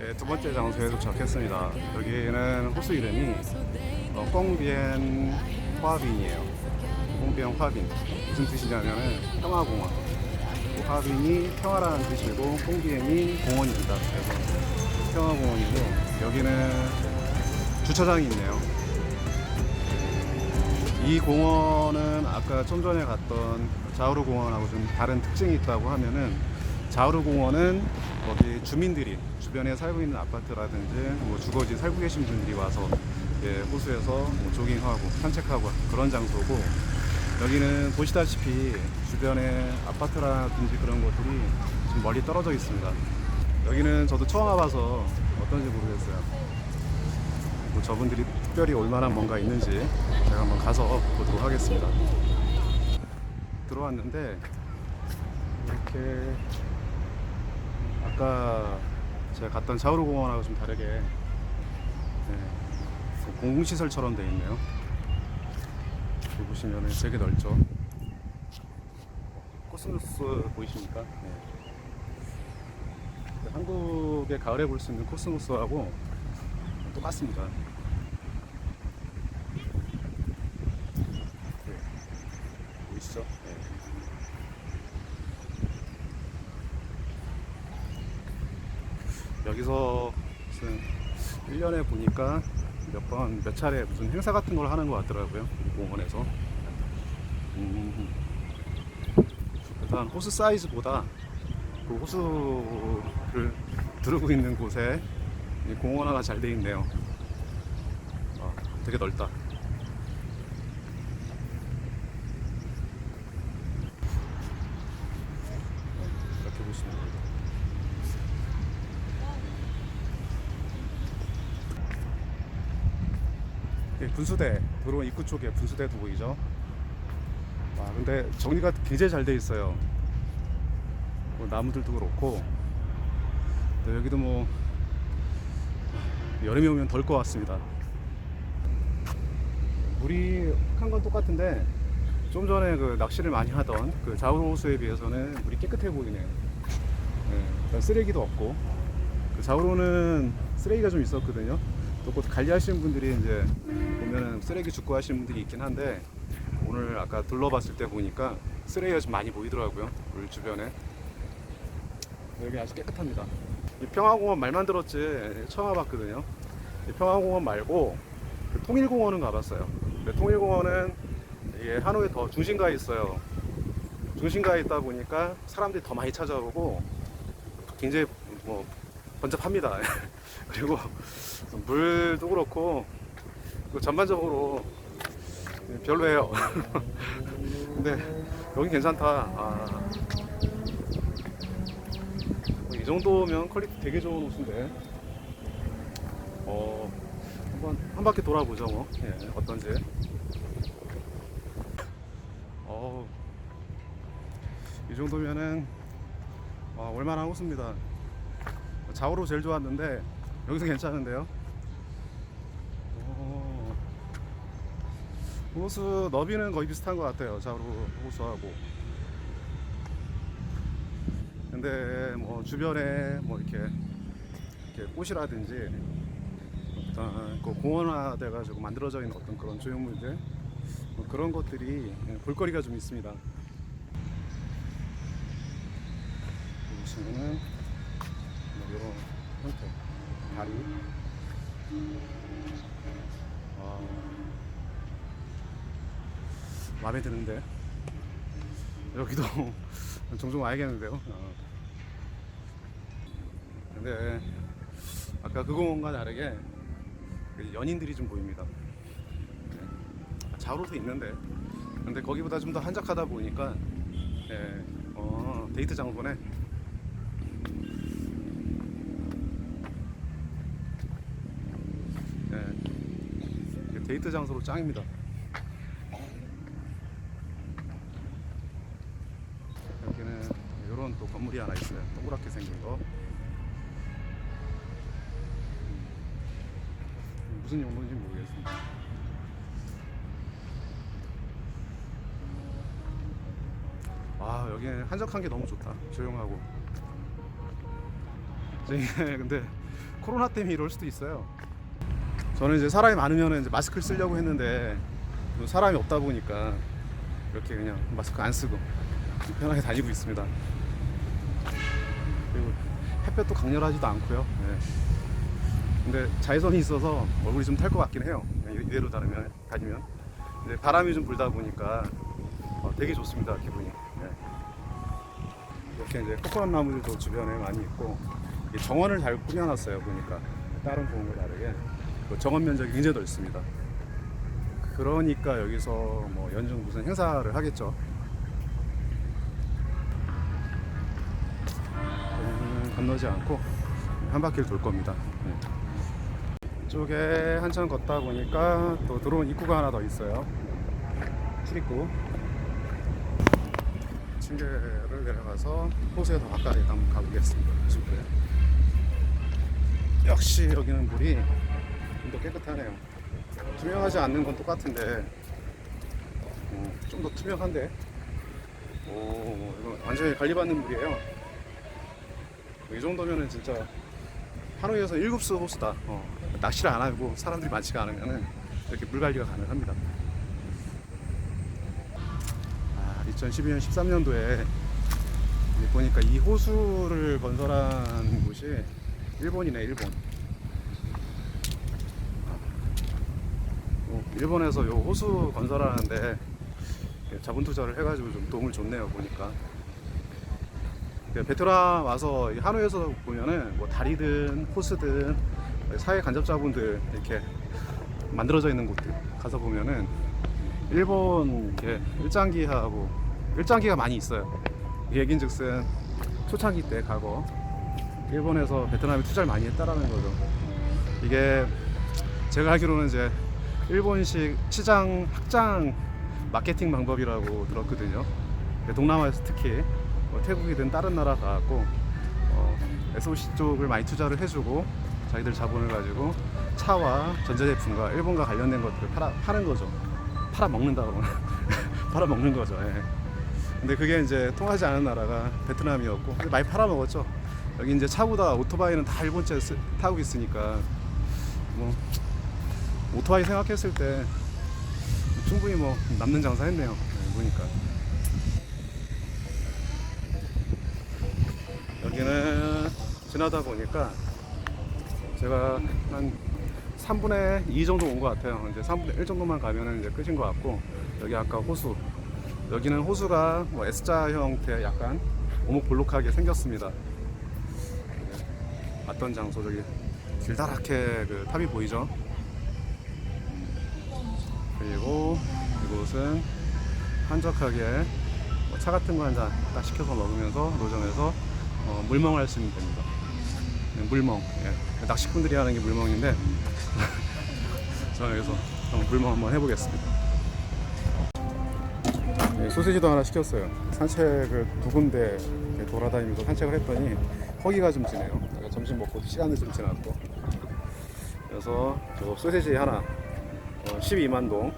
예, 두 번째 장소에 도착했습니다. 여기는 호수 이름이 어, 꽁비엔 화빈이에요. 꽁비엔 화빈. 무슨 뜻이냐면은 평화공원. 그 화빈이 평화라는 뜻이고 꽁비엔이 공원입니다. 그래서 평화공원이고 여기는 주차장이 있네요. 이 공원은 아까 좀 전에 갔던 자우루 공원하고 좀 다른 특징이 있다고 하면은 자우루 공원은 거기 주민들이 주변에 살고 있는 아파트라든지 뭐 주거지 살고 계신 분들이 와서 예, 호수에서 뭐 조깅하고 산책하고 그런 장소고 여기는 보시다시피 주변에 아파트라든지 그런 것들이 좀 멀리 떨어져 있습니다. 여기는 저도 처음 와봐서 어떤지 모르겠어요. 뭐 저분들이 특별히 올만한 뭔가 있는지 제가 한번 가서 보도록 하겠습니다. 들어왔는데 이렇게 아까 제가 갔던 자우루 공원하고 좀 다르게 네, 공공시설처럼 되어 있네요. 여기 보시면 되게 넓죠. 코스모스 보이십니까? 네. 한국의 가을에 볼 수 있는 코스모스하고 똑같습니다. 네. 보이시죠? 네. 여기서 무슨 1년에 보니까 몇 번, 몇 차례 무슨 행사 같은 걸 하는 것 같더라고요. 이 공원에서. 음, 일단 호수 사이즈보다 그 호수를 두르고 있는 곳에 이 공원 하나 잘 돼 있네요. 아, 되게 넓다. 이렇게 보시면 됩니다. 예, 분수대 도로 입구 쪽에 분수대도 보이죠. 와 근데 정리가 굉장히 잘 돼 있어요. 뭐 나무들도 그렇고 또 여기도 뭐 여름이 오면 덜 것 같습니다. 물이 한 건 똑같은데 좀 전에 그 낚시를 많이 하던 그 자우로 호수에 비해서는 물이 깨끗해 보이네요. 네, 쓰레기도 없고 그 자우로는 쓰레기가 좀 있었거든요. 또곧 관리하시는 분들이 이제 보면은 쓰레기 줍고 하시는 분들이 있긴 한데 오늘 아까 둘러봤을 때 보니까 쓰레기가 좀 많이 보이더라고요. 물 주변에 여기 아주 깨끗합니다. 이 평화공원 말만 들었지 처음 와봤거든요. 이 평화공원 말고 그 통일공원은 가봤어요. 통일공원은 이게 하노이 더 중심가에 있어요. 중심가에 있다 보니까 사람들이 더 많이 찾아오고 굉장히 뭐 번잡합니다. 그리고 물도 그렇고 그 전반적으로 별로예요. 근데 여기 괜찮다. 아, 뭐이 정도면 퀄리티 되게 좋은 옷인데. 어, 한번 한 바퀴 돌아보죠, 뭐. 예, 어떤지. 어, 이 정도면은 어, 올만한 호수입니다. 좌우로 제일 좋았는데 여기서 괜찮은데요. 오. 호수 너비는 거의 비슷한 것 같아요. 좌우로 호수하고. 근데 뭐 주변에 뭐 이렇게 이렇게 꽃이라든지 어떤 그 공원화돼 가지고 만들어져 있는 어떤 그런 조형물들 뭐 그런 것들이 볼거리가 좀 있습니다. 보시면은 뭐 이런 형태 다리 와 마음에 드는데 여기도 종종 와야겠는데요 어. 근데 아까 그 공원과 다르게 그 연인들이 좀 보입니다 네. 좌우로도 있는데 근데 거기보다 좀 더 한적하다 보니까 예, 어, 데이트 장소네. 예, 이게 데이트 장소로 짱입니다. 여기는 이런 또 건물이 하나 있어요. 동그랗게 생긴 거. 음, 무슨 용도인지 모르겠습니다. 아 여기는 한적한 게 너무 좋다. 조용하고. 근데 코로나 때문에 이럴 수도 있어요. 저는 이제 사람이 많으면 이제 마스크를 쓰려고 했는데 또 사람이 없다 보니까 이렇게 그냥 마스크 안 쓰고 편하게 다니고 있습니다. 그리고 햇볕도 강렬하지도 않고요. 네. 근데 자외선이 있어서 얼굴이 좀 탈 것 같긴 해요. 그냥 이대로 다니면 다니면. 근데 바람이 좀 불다 보니까 어, 되게 좋습니다 기분이. 네. 이렇게 이제 코코넛 나무들도 주변에 많이 있고 정원을 잘 꾸며놨어요 보니까 다른 공원과 다르게 그 정원 면적이 굉장히 넓습니다. 그러니까 여기서 뭐 연중 무슨 행사를 하겠죠. 건너지 않고 한 바퀴를 돌 겁니다. 네. 이쪽에 한참 걷다 보니까 또 들어온 입구가 하나 더 있어요. 출입구. 층계를 내려가서 호수에 더 가까이 한번 가보겠습니다. 이쪽에. 역시 여기는 물이 좀 더 깨끗하네요. 투명하지 않는 건 똑같은데 좀 더 투명한데 오 이거 완전히 관리받는 물이에요. 이 정도면은 진짜 하루에서 일곱 수 호수다. 어, 낚시를 안 하고 사람들이 많지가 않으면은 이렇게 물 관리가 가능합니다. 아, 2012년 13년도에 보니까 이 호수를 건설한 곳이 일본이네 일본. 어, 일본에서 요 호수 건설하는데 자본 투자를 해가지고 좀 도움을 줬네요 보니까. 그 베트남 와서 이 하노이에서 보면은 뭐 다리든 호수든 사회 간접자분들 이렇게 만들어져 있는 곳들 가서 보면은 일본 이렇게 일장기하고 일장기가 많이 있어요. 이 얘긴즉슨 초창기 때 과거 일본에서 베트남에 투자를 많이 했다라는 거죠. 이게 제가 알기로는 이제 일본식 시장 확장 마케팅 방법이라고 들었거든요. 동남아에서 특히 뭐 태국이든 다른 나라 가고 어, SOC 쪽을 많이 투자를 해주고 자기들 자본을 가지고 차와 전자제품과 일본과 관련된 것들을 팔아, 파는 거죠. 팔아 먹는다고 팔아 먹는 거죠. 예. 근데 그게 이제 통하지 않은 나라가 베트남이었고 많이 팔아 먹었죠. 여기 이제 차보다 오토바이는 다 일본차 쓰- 타고 있으니까 뭐 오토바이 생각했을 때 충분히 뭐 남는 장사했네요. 네, 보니까. 여기는 지나다 보니까 제가 한 3분의 2 정도 온 것 같아요. 이제 3분의 1 정도만 가면은 이제 끝인 것 같고 여기 아까 호수 여기는 호수가 뭐 S자 형태 약간 오목볼록하게 생겼습니다. 네, 왔던 장소 저기 길다랗게 그 탑이 보이죠? 그리고 이곳은 한적하게 뭐 차 같은 거 한 잔 딱 시켜서 먹으면서 노점에서 어, 물멍을 할수 있는 됩니다. 네, 물멍. 예. 낚시꾼들이 하는 게 물멍인데 저는 여기서 물멍 한번 해보겠습니다. 네, 소시지도 하나 시켰어요. 산책을 두 군데 돌아다니면서 산책을 했더니 허기가 좀 지네요. 점심 먹고 시간이 좀 지났고 그래서 저 소시지 하나 어, 12만 동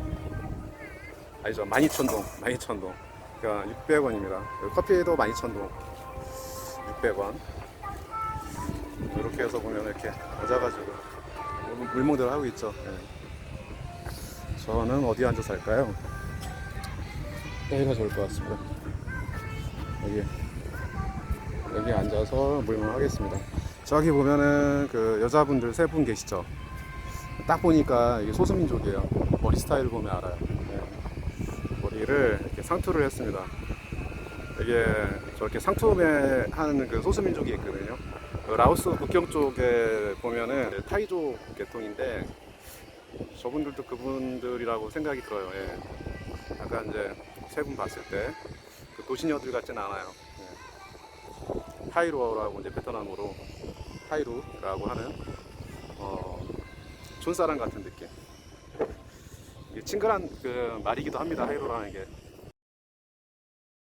아니죠 12,000동 12,000동 그러니까 600원입니다 커피도 12,000동 600원 이렇게 해서 보면 이렇게 앉아가지고 물- 물멍들 하고 있죠 예. 저는 어디 앉아서 할까요? 여기가 좋을 것 같습니다 여기 여기 앉아서 물멍 하겠습니다 저기 보면은 그 여자분들 세 분 계시죠 딱 보니까 이게 소수민족이에요. 머리 스타일 보면 알아요. 네. 머리를 이렇게 상투를 했습니다. 이게 저렇게 상투에 하는 그 소수민족이 있거든요. 그 라오스 국경 쪽에 보면은 타이족 계통인데 저분들도 그분들이라고 생각이 들어요. 예. 약간 이제 세 분 봤을 때 그 도시녀들 같진 않아요. 네. 하이루어라고 이제 베트남어로 하이루라고 하는 어, 촌사람 같은 느낌. 친근한 그 말이기도 합니다. 하이루라는 게.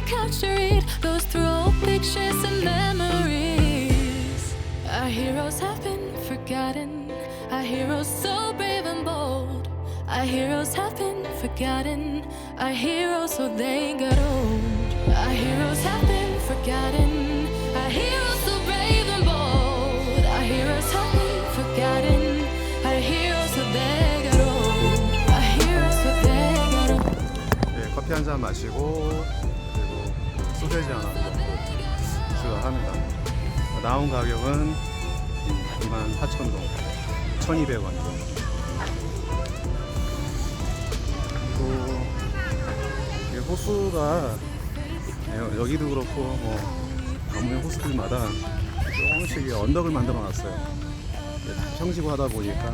on the couch to read those through old pictures and memories. Our heroes have been forgotten. Our heroes so brave and bold. Our heroes have been forgotten. Our heroes so they got old. Our heroes have been forgotten. Our heroes so brave and bold. Our heroes have been forgotten. Our heroes so they got old. Our heroes so they got old. 예, 커피 한 잔 마시고 그리고 소세지 하나 먹고 출발합니다. 나온 가격은 24,000동, 1,200원이고 그리고 이 호수가 예, 여기도 그렇고 뭐 아무리 호수들마다 조금씩 이 언덕을 만들어 놨어요. 평지고 하다 보니까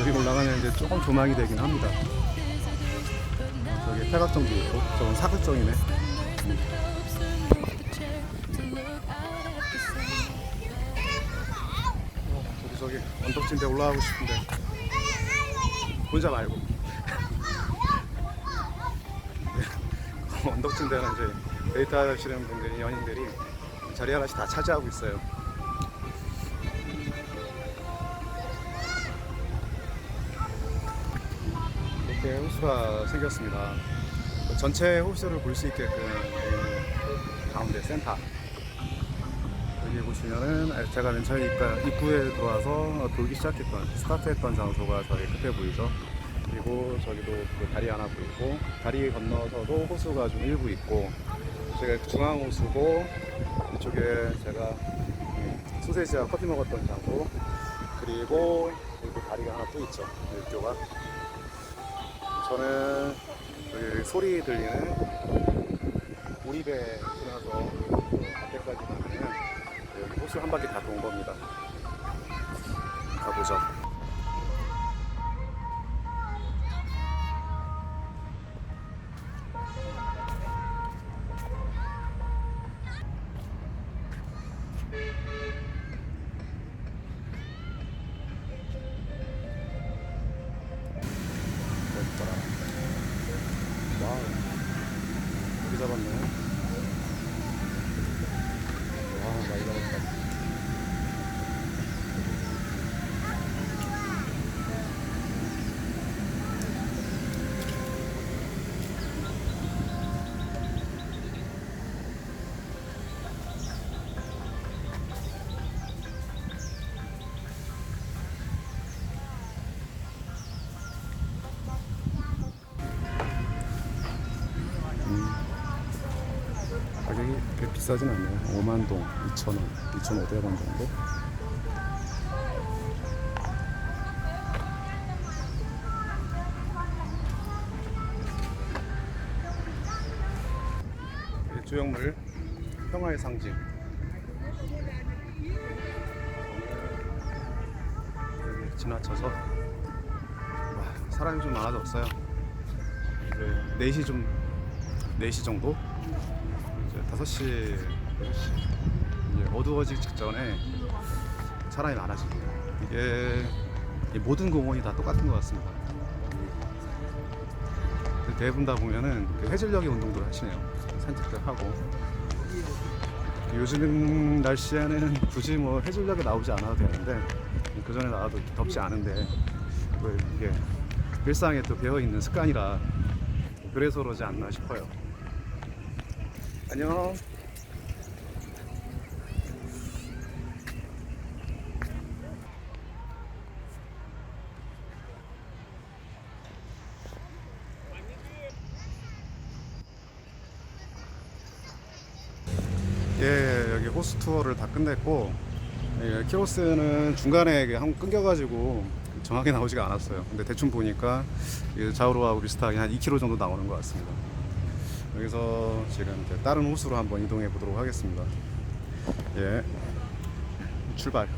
여기 올라가면 이제 조금 조망이 되긴 합니다. 저기 팔각정도 있고 저건 사각정이네 어, 저기 저기 언덕진데 올라가고 싶은데 혼자 말고 네. 언덕진데는 이제 데이트 하시는 분들이 연인들이 자리 하나씩 다 차지하고 있어요 이렇게 호수가 생겼습니다. 그 전체 호수를 볼 수 있게끔 가운데 센터. 여기 보시면은 제가 맨 입가- 입구에 들어와서 돌기 시작했던 스타트했던 장소가 저기 끝에 보이죠. 그리고 저기도 그 다리 하나 보이고 다리 건너서도 호수가 좀 일부 있고 제가 중앙 호수고 이쪽에 제가 음, 소세지와 커피 먹었던 장소 그리고 여기 다리가 하나 또 있죠. 이쪽가 저는 소리 들리는 우리배 지나서 앞에까지 가면 여기 호수 한 바퀴 다 돈 겁니다. 가보죠. 비싸진 않네요. 5만 동, 2천 원, 2,500원 정도. 이 조형물 평화의 상징. 여기 지나쳐서 와, 사람이 좀 많아졌어요. 이제 4시 좀 4시 정도 5시, 6시 이제 어두워지기 직전에 사람이 많아집니다. 이게 이 모든 공원이 다 똑같은 것 같습니다. 그 대부분 다 보면은 그 해질녘의 운동들 하시네요. 산책들 하고. 요즘 날씨에는 굳이 뭐 해질녘에 나오지 않아도 되는데 그 전에 나와도 덥지 않은데 또 이게 일상에 또 배어 있는 습관이라 그래서 그러지 않나 싶어요. 안녕. 예, 여기 호수 투어를 다 끝냈고 예, 키로스는 중간에 한번 끊겨가지고 정확히 나오지가 않았어요. 근데 대충 보니까 자우로와 비슷하게 한 2km 정도 나오는 것 같습니다. 여기서 지금 다른 호수로 한번 이동해 보도록 하겠습니다. 예, 출발.